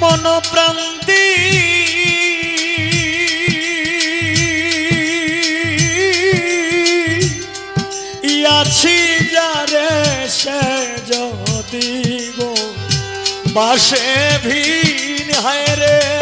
মনপ্রান্তি। আছি যারে সে যদি গো বাসে ভিন হায় রে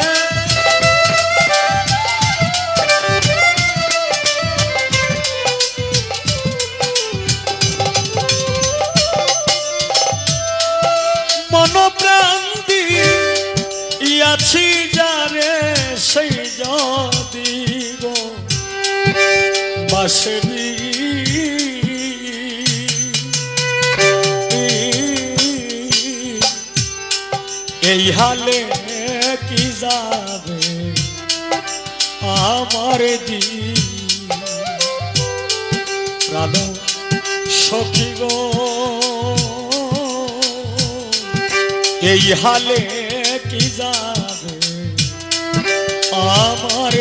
এই হালে কি যাবে আমার দি প্রাণ সখী গো। এই হালে কি যাবে আমার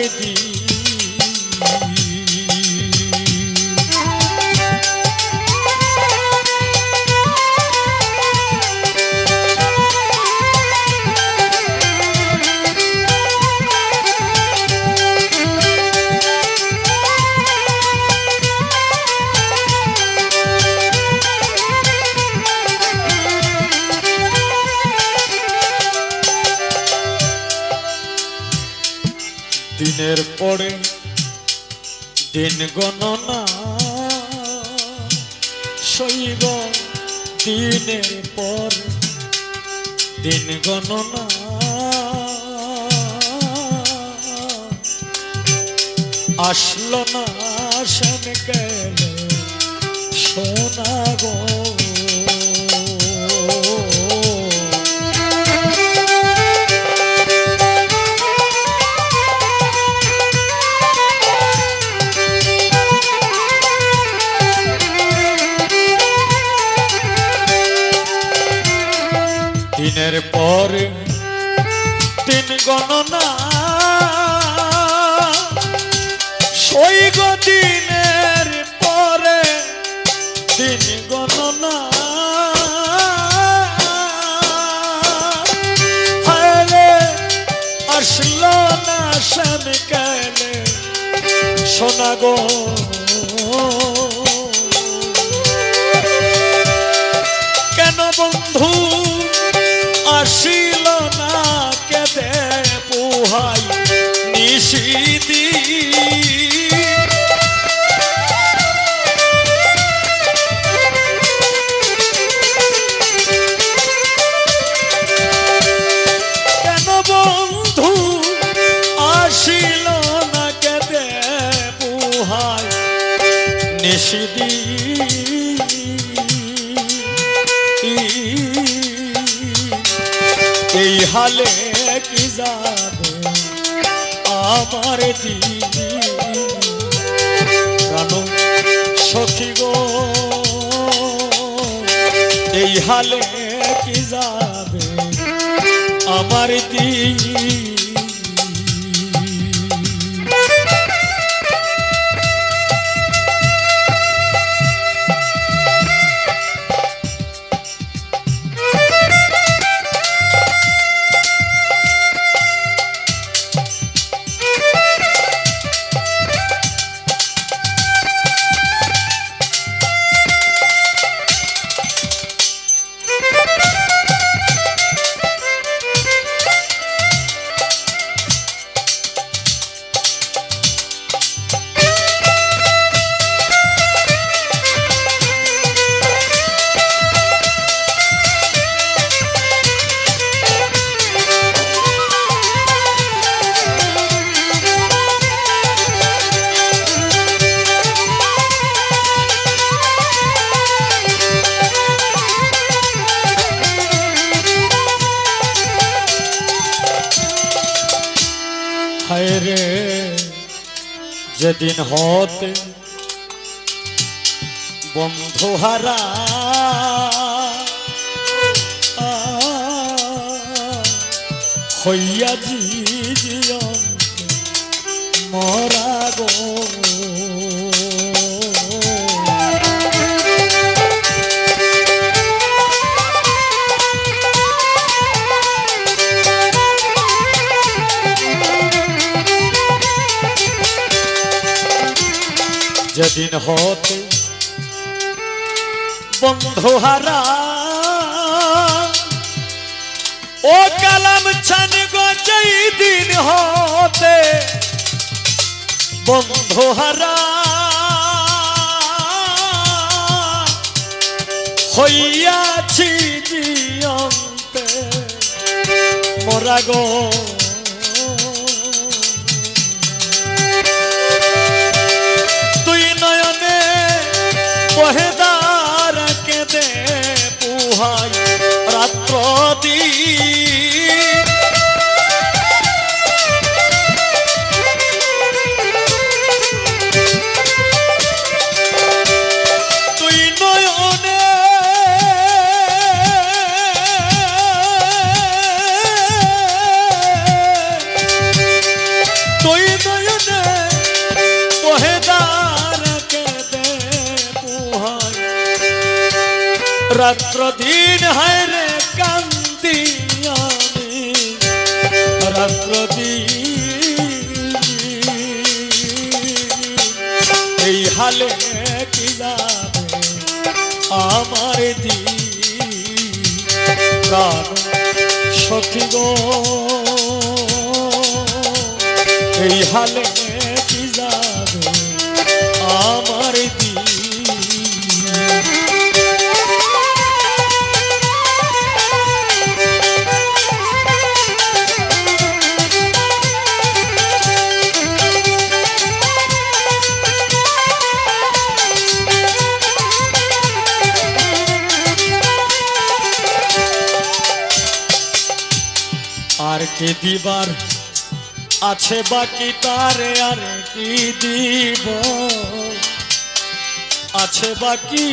পরে দিন গণনা শৈব দিনের পর দিন গণনা আসলো না আসেন গেল সোনা গো পর দিন গণনা। সৈগ দিনের পরে তিন গণনা। না শোনা গো। কেন বন্ধু এই হালে কি যাবে আমার দিন সখী গো এই হালে কি যাবে আমার দিন হায় রে যেদিন হতে বন্ধু হারা হইয়া জি যেদিন হতে বন্ধু হারা। ও কালাম ছান গো যেই দিন হতে বন্ধু হারা। হইয়াছি জিয়ন্তে মোরা গো। বহেদার কেঁদে পুহাই রাত্র দিন রাত্র দিন হায় রে আমি। রাত্র এই হালে কি আমার দি প্রাণ সখী গো, এই হালে আর কি দিবার আছে বাকি তারে আর কি দিব? আছে বাকি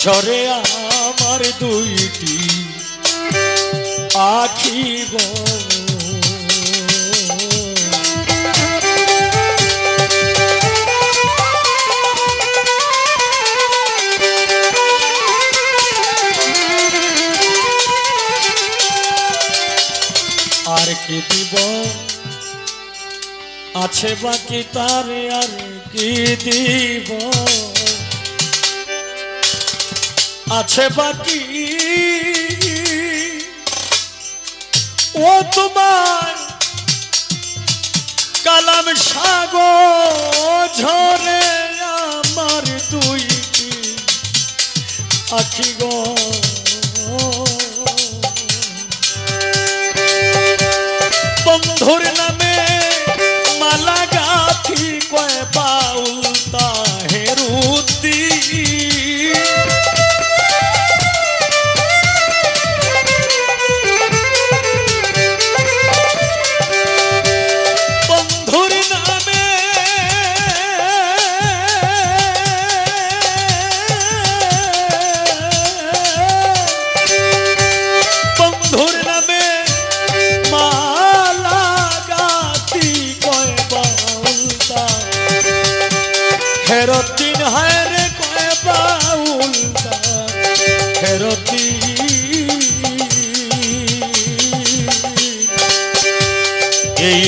ঝরে আমার দুইটি আখি গো। কি দিব। আছে বাকি তারে আর কি দিব? আছে বাকি ও তোমার কালাম সাগর ঝরে আমার দুইটি আখি গো। বন্ধুর নামে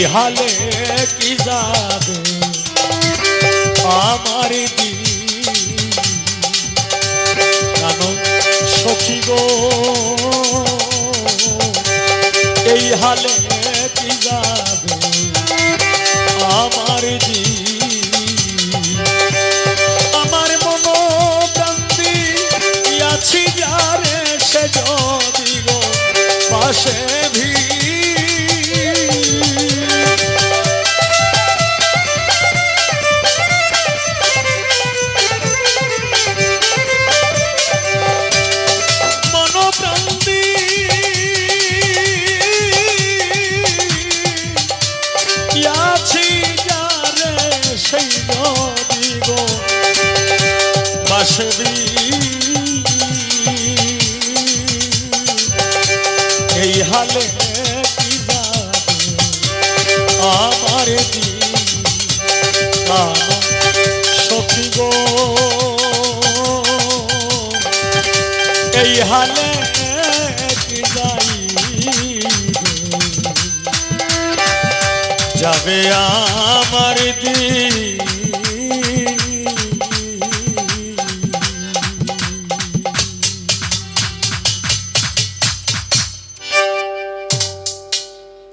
হালে কি যাবে? আমার সখী গো? এই হালে কি যাবে? আমার দিন। সে যদি গো? পাশে বাসবি এই হালে আমার সখী গো। এই হালে যাবে আমার দিন